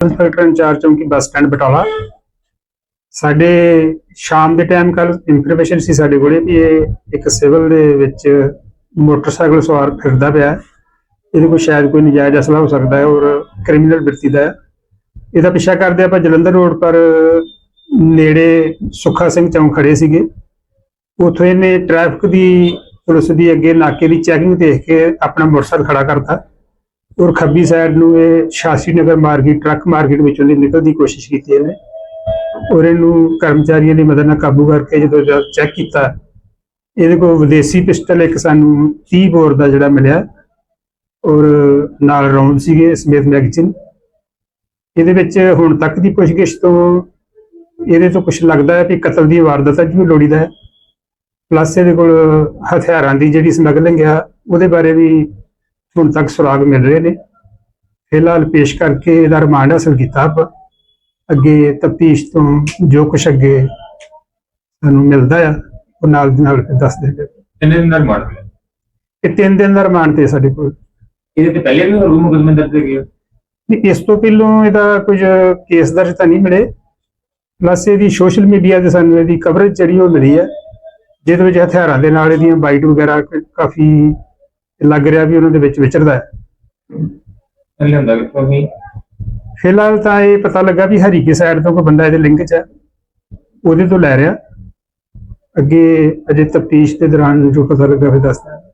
Inspector incharge ਚੌਂਕੀ bus stand Batala ਸਾਡੇ ਸ਼ਾਮ ਦੇ ਟਾਈਮ ਕੱਲ ਇਨਫੋਰਮੇਸ਼ਨ ਸੀ ਸਾਡੇ ਕੋਲੇ ਵੀ ਇਹ ਇੱਕ ਸਿਵਲ ਦੇ ਵਿੱਚ ਮੋਟਰਸਾਈਕਲ ਸਵਾਰ ਫਿਰਦਾ ਪਿਆ ਹੈ। ਇਹਦੇ ਕੋਲ ਸ਼ਾਇਦ ਕੋਈ ਨਜਾਇਜ਼ ਅਸਲਾ ਹੋ ਸਕਦਾ ਹੈ ਔਰ ਕ੍ਰਿਮੀਨਲ ਬਿਰਤੀ ਦਾ ਹੈ। ਇਹਦਾ ਪਿੱਛਾ ਕਰਦੇ ਆਪਾਂ ਜਲੰਧਰ ਰੋਡ ਪਰ ਨੇੜੇ ਸੁੱਖਾ ਸਿੰਘ ਚੌਂਕ ਖੜੇ ਸੀਗੇ। ਉੱਥੋਂ ਇਹਨੇ ਟ੍ਰੈਫਿਕ ਦੀ ਪੁਲਿਸ ਦੀ ਅੱਗੇ ਨਾਕੇ ਦੀ ਚੈਕਿੰਗ ਦੇਖ ਕੇ ਆਪਣਾ ਮੋਟਰਸਾਈਕਲ ਖੜਾ ਕਰਤਾ। ਔਰ ਖੱਬੀ ਸਾਈਡ ਨੂੰ ਇਹ ਸ਼ਾਸੀ ਨਗਰ ਮਾਰਕੀਟ, ਟਰੱਕ ਮਾਰਕੀਟ ਵਿੱਚੋਂ ਦੀ ਨਿਕਲਣ ਦੀ ਕੋਸ਼ਿਸ਼ ਕੀਤੀ ਇਹਨੇ। ਔਰ ਇਹਨੂੰ ਕਰਮਚਾਰੀਆਂ ਦੀ ਮਦਦ ਨਾਲ ਕਾਬੂ ਕਰਕੇ ਜਦੋਂ ਚੈੱਕ ਕੀਤਾ, ਇਹਦੇ ਕੋਲ ਵਿਦੇਸ਼ੀ ਪਿਸਟਲ ਇੱਕ ਸਾਨੂੰ 30 ਬੋਰ ਦਾ ਜਿਹੜਾ ਮਿਲਿਆ। ਔਰ ਨਾਲ ਰਾਉਂਡ ਸੀਗੇ ਸਮੇਤ ਮੈਗਜ਼ੀਨ ਇਹਦੇ ਵਿੱਚ ਹੁਣ ਤੱਕ ਦੀ ਪੁੱਛਗਿੱਛ ਤੋਂ ਇਹਦੇ ਤੋਂ ਕੁਝ ਲੱਗਦਾ ਹੈ ਕਿ ਕਤਲ ਦੀ ਵਾਰਦਾਤ ਅੱਜ ਵੀ ਲੋੜੀਦਾ ਹੈ। ਪਲੱਸ ਇਹਦੇ ਕੋਲ ਹਥਿਆਰਾਂ ਦੀ ਜਿਹੜੀ ਸਮਗਲਿੰਗ ਆ, ਉਹਦੇ ਬਾਰੇ ਵੀ ਹੁਣ ਤੱਕ ਸੁਰਾਗ ਮਿਲ ਰਹੇ ਨੇ। ਫਿਲਹਾਲ ਪੇਸ਼ ਕਰਕੇ ਇਹਦਾ ਰਿਮਾਂਡ ਹਾਸਲ ਕੀਤਾ ਆਪਾਂ। ਅੱਗੇ ਤਫਤੀਸ਼ ਤੋਂ ਜੋ ਕੁਛ ਅੱਗੇ ਸਾਨੂੰ ਮਿਲਦਾ ਆ ਉਹ ਨਾਲ ਦੀ ਨਾਲ ਦੱਸ ਦੇਗੇ ਕਿੰਨੇ ਦਿਨ ਦਾ ਰਿਮਾਂਡ ਮਿਲਿਆ? ਇਹ ਤਿੰਨ ਦਿਨ ਦਾ ਰਿਮਾਂਡ ਤੇ ਸਾਡੇ ਕੋਲ। ਇਹਦੇ ਤੇ ਪਹਿਲੇ ਵੀ ਰੂਮ ਮੁਕਦਮੇ ਦਰਜ ਆ? ਨਹੀਂ, ਇਸ ਤੋਂ ਪਹਿਲਾਂ ਇਹਦਾ ਕੁਝ ਕੇਸ ਦਰਜ ਤਾਂ ਨਹੀਂ ਮਿਲੇ। ਪਲੱਸ ਇਹਦੀ ਸੋਸ਼ਲ ਮੀਡੀਆ ਤੇ ਸਾਨੂੰ ਇਹਦੀ ਕਵਰੇਜ ਜਿਹੜੀ ਉਹ ਮਿਲੀ ਹੈ ਜਿਹਦੇ ਵਿੱਚ ਹਥਿਆਰਾਂ ਦੇ ਨਾਲ ਇਹਦੀਆਂ ਬਾਈਟ ਵਗੈਰਾ ਕ- ਕਾਫੀ ਲੱਗ ਰਿਹਾ ਵੀ ਉਹਨਾਂ ਦੇ ਵਿੱਚ ਵਿਚਰਦਾ ਹੈ। ਇਹ ਲਿਆਂਦਾ ਕਿੱਥੋਂ ਸੀ ਫਿਲਹਾਲ ਤਾਂ ਇਹ ਪਤਾ ਲੱਗਾ ਵੀ ਹਰੀਕੇ ਸਾਈਡ ਤੋਂ ਕੋਈ ਬੰਦਾ ਇਹਦੇ ਲਿੰਕ 'ਚ ਹੈ। ਉਹਦੇ ਤੋਂ ਲੈ ਰਿਹਾ। ਅੱਗੇ ਅਜੇ ਤਫਤੀਸ਼ ਦੇ ਦੌਰਾਨ ਜੋ ਪਤਾ ਲੱਗਾ ਫਿਰ ਦੱਸਦਾ